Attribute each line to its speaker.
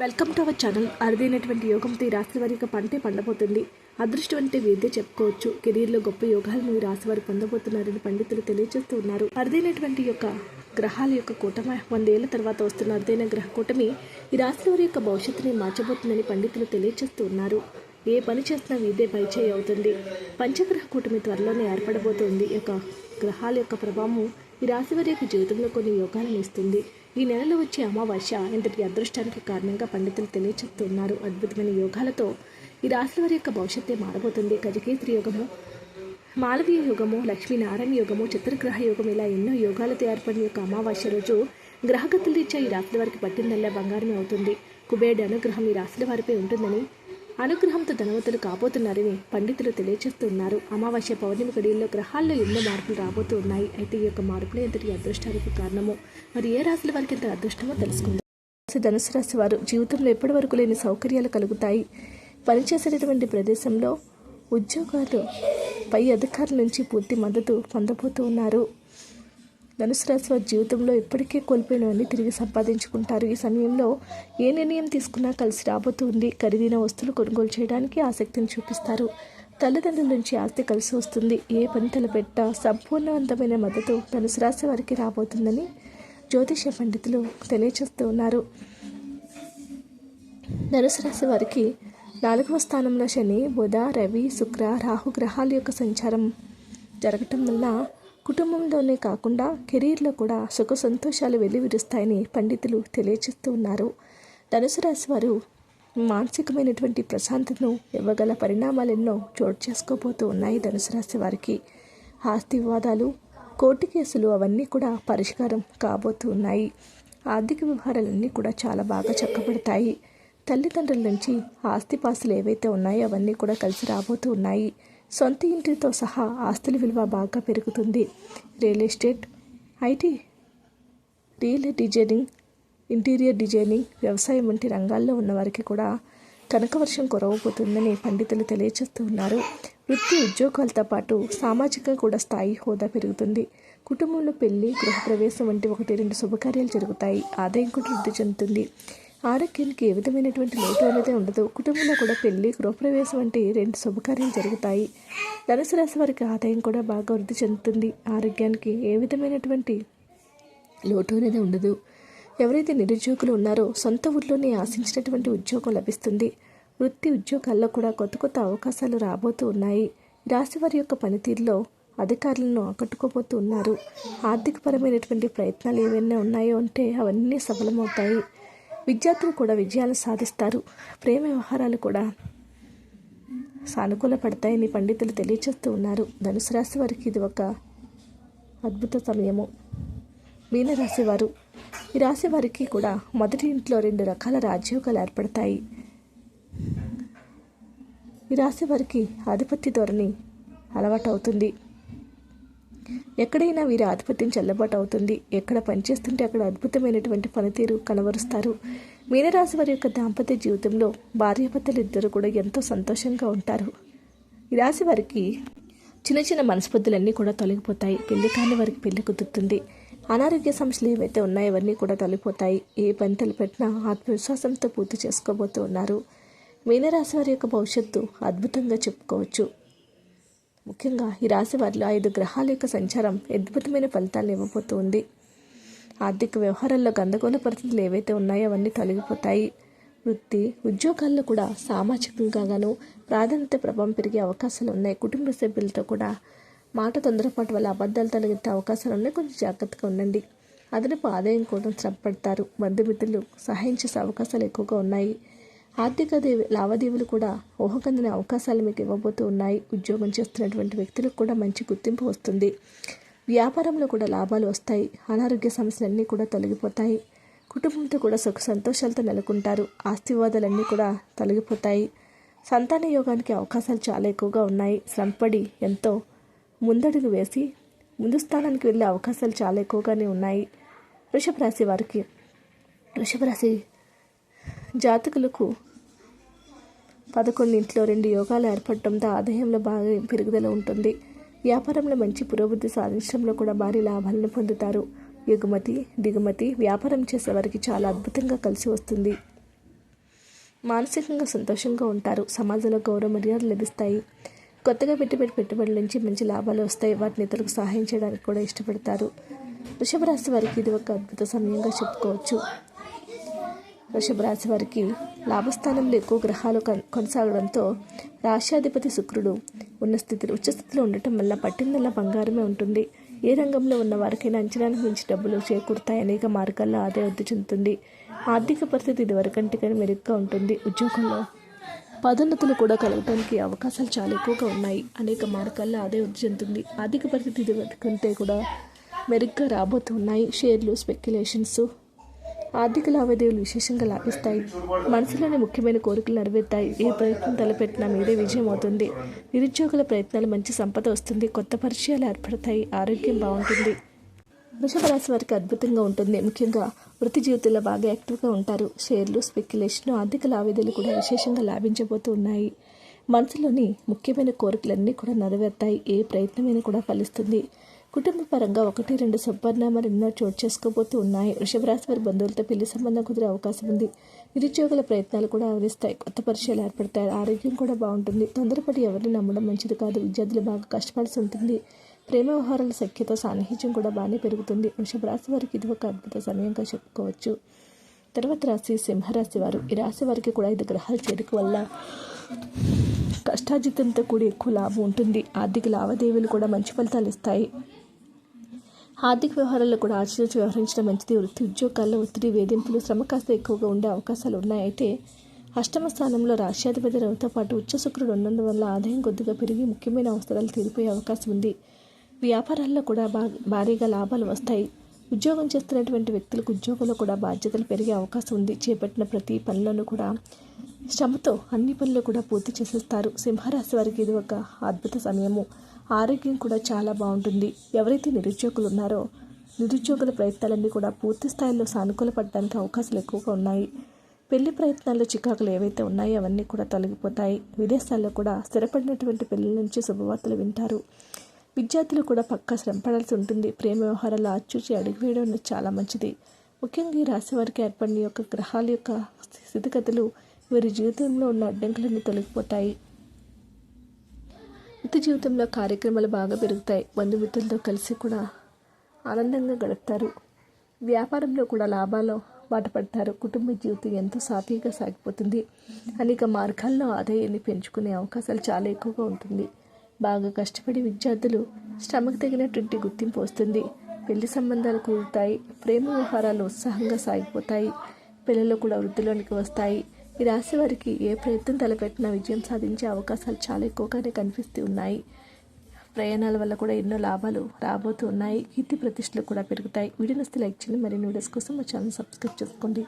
Speaker 1: Welcome to our channel. అరుదైనటువంటి యోగంతో ఈ రాశి వారి యొక్క పంటే పండబోతుంది. అదృష్టం అంటే వీరిదే చెప్పుకోవచ్చు. కెరీర్లో గొప్ప యోగాలను ఈ రాశి వారు పొందబోతున్నారని పండితులు తెలియజేస్తూ ఉన్నారు. అరుదైనటువంటి యొక్క గ్రహాల యొక్క కూటమి వందేళ్ళ తర్వాత వస్తున్న అరుదైన గ్రహ కూటమి ఈ రాశి వారి యొక్క భవిష్యత్తుని మార్చబోతుందని పండితులు తెలియజేస్తూ ఉన్నారు. ఏ పని చేసినా వీదే పైచేయి అవుతుంది. పంచగ్రహ కూటమి త్వరలోనే ఏర్పడబోతోంది. యొక్క గ్రహాల యొక్క ప్రభావం ఈ రాశి వారి యొక్క జీవితంలో కొన్ని యోగాలను ఇస్తుంది. ఈ నెలలో వచ్చే అమావాస్య ఇంతటి అదృష్టానికి కారణంగా పండితులు తెలియచెప్తున్నారు. అద్భుతమైన యోగాలతో ఈ రాశుల వారి యొక్క భవిష్యత్తే మారబోతుంది. గజకేత్రి యోగము మాలవీయ యుగము లక్ష్మీనారాయణ యోగము చిత్రగ్రహ యోగం ఇలా ఎన్నో యోగాలతో ఏర్పడిన యొక్క అమావాస్య రోజు గ్రహగతులు ఇచ్చే ఈ రాశుల వారికి పట్టిందల్లా బంగారమే అవుతుంది. కుబేరుడు అనుగ్రహం ఈ రాశుల వారిపై ఉంటుందని అనుగ్రహంతో ధనవంతులు కాబోతున్నారని పండితులు తెలియజేస్తున్నారు. అమావాస్య పౌర్ణమి గడియల్లో గ్రహాల్లో ఎన్నో మార్పులు రాబోతూ ఉన్నాయి. అయితే ఈ యొక్క మార్పులే ఎంతటి అదృష్టానికి కారణమో. మరి ఏ రాశుల వారికి ఎంత అదృష్టమో తెలుసుకుందాం. ధనుసు రాశి వారు జీవితంలో ఎప్పటి వరకు లేని సౌకర్యాలు కలుగుతాయి? పనిచేసేటటువంటి ప్రదేశంలో ఉద్యోగాలు పై అధికారుల నుంచి పూర్తి మద్దతు పొందబోతూ ఉన్నారు ధనుసు రాశి వారి జీవితంలో ఇప్పటికే కోల్పోయినవన్నీ తిరిగి సంపాదించుకుంటారు. ఈ సమయంలో ఏ నిర్ణయం తీసుకున్నా కలిసి రాబోతుంది. ఖరీదైన వస్తువులు కొనుగోలు చేయడానికి ఆసక్తిని చూపిస్తారు. తల్లిదండ్రుల నుంచి ఆస్తి కలిసి వస్తుంది. ఏ పని తలపెట్ట సంపూర్ణవంతమైన మద్దతు ధనుసు రాశి వారికి రాబోతుందని జ్యోతిష పండితులు తెలియచేస్తూ ఉన్నారు. ధనుసు రాశి వారికి నాలుగవ స్థానంలో శని బుధ రవి శుక్ర రాహు గ్రహాల యొక్క సంచారం జరగటం వల్ల కుటుంబంలోనే కాకుండా కెరీర్లో కూడా సుఖ సంతోషాలు వెల్లివిరుస్తాయని పండితులు తెలియజేస్తూ ఉన్నారు. ధనుసు రాశి వారు మానసికమైనటువంటి ప్రశాంతతను ఇవ్వగల పరిణామాలెన్నో చోటు చేసుకోబోతూ ఉన్నాయి ధనుసు రాశి వారికి. ఆస్తి వివాదాలు కోర్టు కేసులు అవన్నీ కూడా పరిష్కారం కాబోతూ ఉన్నాయి. ఆర్థిక వ్యవహారాలన్నీ కూడా చాలా బాగా చక్కబడతాయి. తల్లిదండ్రుల నుంచి ఆస్తిపాస్తులు ఏవైతే ఉన్నాయో అవన్నీ కూడా కలిసి రాబోతూ ఉన్నాయి. సొంత ఇంటితో సహా ఆస్తుల విలువ బాగా పెరుగుతుంది. Real estate IT real designing interior designing వ్యవసాయం వంటి రంగాల్లో ఉన్నవారికి కూడా కనకవర్షం కురవబోతుందని పండితులు తెలియజేస్తూ ఉన్నారు. వృత్తి ఉద్యోగాలతో పాటు సామాజికంగా కూడా స్థాయి హోదా పెరుగుతుంది. కుటుంబంలో పెళ్ళి గృహప్రవేశం వంటి ఒకటి రెండు శుభకార్యాలు జరుగుతాయి. ఆదాయం కూడా వృద్ధి చెందుతుంది. ఆరోగ్యానికి ఏ విధమైనటువంటి లోటు అనేది ఉండదు. కుటుంబంలో కూడా పెళ్ళి గృహప్రవేశం వంటి రెండు శుభకార్యాలు జరుగుతాయి. ధనుసు రాశి వారికి ఆదాయం కూడా బాగా వృద్ధి చెందుతుంది. ఆరోగ్యానికి ఏ విధమైనటువంటి లోటు అనేది ఉండదు. ఎవరైతే నిరుద్యోగులు ఉన్నారో సొంత ఊర్లోనే ఆశించినటువంటి ఉద్యోగం లభిస్తుంది. వృత్తి ఉద్యోగాల్లో కూడా కొత్త కొత్త అవకాశాలు రాబోతూ ఉన్నాయి. రాశి వారి యొక్క పనితీరులో అధికారులను ఆకట్టుకోబోతూ ఉన్నారు. ఆర్థికపరమైనటువంటి ప్రయత్నాలు ఏవైనా ఉన్నాయో అంటే అవన్నీ సఫలమవుతాయి. విద్యార్థులు కూడా విజయాలు సాధిస్తారు. ప్రేమ వ్యవహారాలు కూడా సానుకూల పడతాయని పండితులు తెలియచేస్తూ ఉన్నారు. ధనుసు రాశి వారికి ఇది ఒక అద్భుత సమయము. మీనరాశి వారు ఈ రాశి వారికి కూడా మొదటి ఇంట్లో రెండు రకాల రాజ్యోగాలు ఏర్పడతాయి. ఈ రాశి వారికి ఆధిపత్య ధోరణి అలవాటు అవుతుంది ఎక్కడైనా వీరి ఆధిపత్యం చెల్లబాటు అవుతుంది. ఎక్కడ పనిచేస్తుంటే అక్కడ అద్భుతమైనటువంటి పనితీరు కనబరుస్తారు. మీనరాశి వారి యొక్క దాంపత్య జీవితంలో భార్యాభర్తలు ఇద్దరు కూడా ఎంతో సంతోషంగా ఉంటారు. ఈ రాశి వారికి చిన్న చిన్న మనస్పర్ధలన్నీ కూడా తొలగిపోతాయి. పెళ్ళి కాని వారికి పెళ్ళి కుదురుతుంది. అనారోగ్య సమస్యలు ఏవైతే ఉన్నాయో అవన్నీ కూడా తొలగిపోతాయి. ఏ పని తలపెట్టినా ఆత్మవిశ్వాసంతో పూర్తి చేసుకోబోతూ ఉన్నారు మీనరాశి వారి యొక్క భవిష్యత్తు అద్భుతంగా చెప్పుకోవచ్చు. ముఖ్యంగా ఈ రాశి వారిలో ఐదు గ్రహాల యొక్క సంచారం అద్భుతమైన ఫలితాలను ఇవ్వబోతుంది. ఆర్థిక వ్యవహారాల్లో గందరగోళ పరిస్థితులు ఏవైతే ఉన్నాయో అవన్నీ తొలగిపోతాయి. వృత్తి ఉద్యోగాల్లో కూడా సామాజికంగా గాను ప్రాధాన్యత ప్రభావం పెరిగే అవకాశాలు ఉన్నాయి. కుటుంబ సభ్యులతో కూడా మాట తొందరపాటు వల్ల అబద్ధాలు తొలగే అవకాశాలు ఉన్నాయి. కొంచెం జాగ్రత్తగా ఉండండి. అదనపు ఆదాయం కోసం శ్రమపడతారు. బంధుమిత్రులు సహాయం చేసే అవకాశాలు ఎక్కువగా ఉన్నాయి. ఆర్థిక లావాదేవీలు కూడా ఊహకందిన అవకాశాలు మీకు ఇవ్వబోతూ ఉన్నాయి. ఉద్యోగం చేస్తున్నటువంటి వ్యక్తులకు కూడా మంచి గుర్తింపు వస్తుంది. వ్యాపారంలో కూడా లాభాలు వస్తాయి. అనారోగ్య సమస్యలన్నీ కూడా తొలగిపోతాయి. కుటుంబంతో కూడా సుఖ సంతోషాలతో నెలకొంటారు. ఆస్తి వివాదాలన్నీ కూడా తొలగిపోతాయి. సంతాన యోగానికి అవకాశాలు చాలా ఎక్కువగా ఉన్నాయి. శ్రమపడి ఎంతో ముందడుగు వేసి ముందు స్థానానికి వెళ్ళే అవకాశాలు చాలా ఎక్కువగానే ఉన్నాయి. వృషభ రాశి వారికి వృషభ రాశి జాతకులకు పదకొండింట్లో రెండు యోగాలు ఏర్పడటంతో ఆదాయంలో బాగా పెరుగుదల ఉంటుంది. వ్యాపారంలో మంచి పురోభివృద్ధి సాధించడంలో కూడా భారీ లాభాలను పొందుతారు. ఎగుమతి దిగుమతి వ్యాపారం చేసే వారికి చాలా అద్భుతంగా కలిసి వస్తుంది. మానసికంగా సంతోషంగా ఉంటారు. సమాజంలో గౌరవ మర్యాదలు లభిస్తాయి. కొత్తగా పెట్టుబడి పెట్టుబడుల నుంచి మంచి లాభాలు వస్తాయి. వాటిని ఇతరులకు సహాయం చేయడానికి కూడా ఇష్టపడతారు. వృషభ రాశి వారికి ఇది ఒక అద్భుత సమయంగా చెప్పుకోవచ్చు. వృషభరాశి వారికి లాభస్థానంలో ఎక్కువ గ్రహాలు కొనసాగడంతో రాష్ట్రాధిపతి శుక్రుడు ఉన్న స్థితిలో ఉచ్చస్థితిలో ఉండటం వల్ల పట్టిందల్లా బంగారమే ఉంటుంది. ఏ రంగంలో ఉన్న వారికైనా అంచనానికి మించి డబ్బులు చేకూరుతాయి అనేక మార్గాల్లో ఆదాయ వృద్ధి చెందుతుంది. ఆర్థిక పరిస్థితి ఇదివరకంటే మెరుగ్గా ఉంటుంది. ఉద్యోగంలో పదోన్నతులు కూడా కలగడానికి అవకాశాలు చాలా ఎక్కువగా ఉన్నాయి. అనేక మార్గాల్లో ఆదాయ వృద్ధి చెందుతుంది. ఆర్థిక పరిస్థితి ఇదివరకంటే కూడా మెరుగ్గా రాబోతున్నాయి. షేర్లు స్పెక్యులేషన్స్ ఆర్థిక లావాదేవీలు విశేషంగా లాభిస్తాయి. మనసులోని ముఖ్యమైన కోరికలు నెరవేరుతాయి. ఏ ప్రయత్నం తలపెట్టినా మీదే విజయం అవుతుంది నిరుద్యోగుల ప్రయత్నాలు మంచి సంపద వస్తుంది. కొత్త పరిచయాలు ఏర్పడతాయి. ఆరోగ్యం బాగుంటుంది. వృషభరాశి వారికి అద్భుతంగా ఉంటుంది. ముఖ్యంగా వృత్తి జీవితంలో బాగా యాక్టివ్గా ఉంటారు. షేర్లు స్పెక్యులేషన్ ఆర్థిక లావాదేవీలు కూడా విశేషంగా లాభించబోతూ ఉన్నాయి. మనసులోని ముఖ్యమైన కోరికలన్నీ కూడా నెరవేరుతాయి. ఏ ప్రయత్నమైనా కూడా ఫలిస్తుంది. కుటుంబ పరంగా ఒకటి రెండు శుభపరిణామాలు ఎన్నో చోటు చేసుకోబోతూ ఉన్నాయి. వృషభరాశి వారి బంధువులతో పెళ్ళి సంబంధం కుదిరే అవకాశం ఉంది. నిరుద్యోగుల ప్రయత్నాలు కూడా ఆవరిస్తాయి. కొత్త పరిచయాలు ఏర్పడతాయి. ఆరోగ్యం కూడా బాగుంటుంది. తొందరపడి ఎవరిని నమ్మడం మంచిది కాదు. విద్యార్థులు బాగా కష్టపడాల్సి ఉంటుంది. ప్రేమ వ్యవహారాల సఖ్యత సాన్నిహిత్యం కూడా బాగానే పెరుగుతుంది. వృషభరాశి వారికి ఇది ఒక అద్భుత సమయంగా చెప్పుకోవచ్చు. తర్వాత రాశి సింహరాశి వారు. ఈ రాశి వారికి కూడా ఐదు గ్రహాల చేరిక వల్ల కష్టాజితంతో కూడి ఎక్కువ లాభం ఉంటుంది. ఆర్థిక లావాదేవీలు కూడా మంచి ఫలితాలు ఇస్తాయి. ఆర్థిక వ్యవహారాల్లో కూడా ఆచరించి వ్యవహరించడం మంచిది వృత్తి ఉద్యోగాల్లో ఒత్తిడి వేధింపులు శ్రమ కాస్త ఎక్కువగా ఉండే అవకాశాలు ఉన్నాయి అయితే అష్టమ స్థానంలో రాష్ట్రాధిపతి రవితో పాటు ఉచ్చ శుక్రుడు ఉండడం వల్ల ఆదాయం కొద్దిగా పెరిగి ముఖ్యమైన అవసరాలు తీరిపోయే అవకాశం ఉంది. వ్యాపారాల్లో కూడా బా భారీగా లాభాలు వస్తాయి. ఉద్యోగం చేస్తున్నటువంటి వ్యక్తులకు ఉద్యోగంలో కూడా బాధ్యతలు పెరిగే అవకాశం ఉంది. చేపట్టిన ప్రతి పనులను కూడా శ్రమతో అన్ని పనులు కూడా పూర్తి చేసేస్తారు. సింహరాశి వారికి ఇది ఒక అద్భుత సమయము. ఆరోగ్యం కూడా చాలా బాగుంటుంది. ఎవరైతే నిరుద్యోగులు ఉన్నారో నిరుద్యోగుల ప్రయత్నాలన్నీ కూడా పూర్తి స్థాయిలో సానుకూల పడడానికి అవకాశాలు ఎక్కువగా ఉన్నాయి. పెళ్ళి ప్రయత్నాల్లో చికాకులు ఏవైతే ఉన్నాయో అవన్నీ కూడా తొలగిపోతాయి. విదేశాల్లో కూడా స్థిరపడినటువంటి పెళ్ళి నుంచి శుభవార్తలు వింటారు. విద్యార్థులు కూడా పక్కా శ్రమపడాల్సి ఉంటుంది. ప్రేమ వ్యవహారాలు ఆచూచి అడుగు వేయడం చాలా మంచిది. ముఖ్యంగా ఈ రాశి వారికి ఏర్పడిన యొక్క గ్రహాల యొక్క స్థితిగతులు వీరి జీవితంలో ఉన్న అడ్డంకులన్నీ తొలగిపోతాయి. వృత్తి జీవితంలో కార్యక్రమాలు బాగా పెరుగుతాయి. బంధుమిత్రులతో కలిసి కూడా ఆనందంగా గడుపుతారు. వ్యాపారంలో కూడా లాభాలు బాటపడతారు. కుటుంబ జీవితం ఎంతో సాఫీగా సాగిపోతుంది. అనేక మార్గాల్లో ఆదాయాన్ని పెంచుకునే అవకాశాలు చాలా ఎక్కువగా ఉంటుంది. బాగా కష్టపడి విద్యార్థులు శ్రమకు తగినటువంటి గుర్తింపు వస్తుంది. పెళ్ళి సంబంధాలు కుదురుతాయి. ప్రేమ వ్యవహారాలు ఉత్సాహంగా సాగిపోతాయి. పిల్లలు కూడా వృద్ధిలోనికి వస్తాయి. ఈ రాశి వారికి ఏ ప్రయత్నం తలపెట్టినా విజయం సాధించే అవకాశాలు చాలా ఎక్కువగానే కనిపిస్తూ ఉన్నాయి. ప్రయాణాల వల్ల కూడా ఎన్నో లాభాలు రాబోతూ ఉన్నాయి కీర్తి ప్రతిష్టలు కూడా పెరుగుతాయి. వీడియో నస్తే లైక్ చేయండి. మరిన్ని వీడియోస్ కోసం మా ఛానల్ సబ్స్క్రైబ్ చేసుకోండి.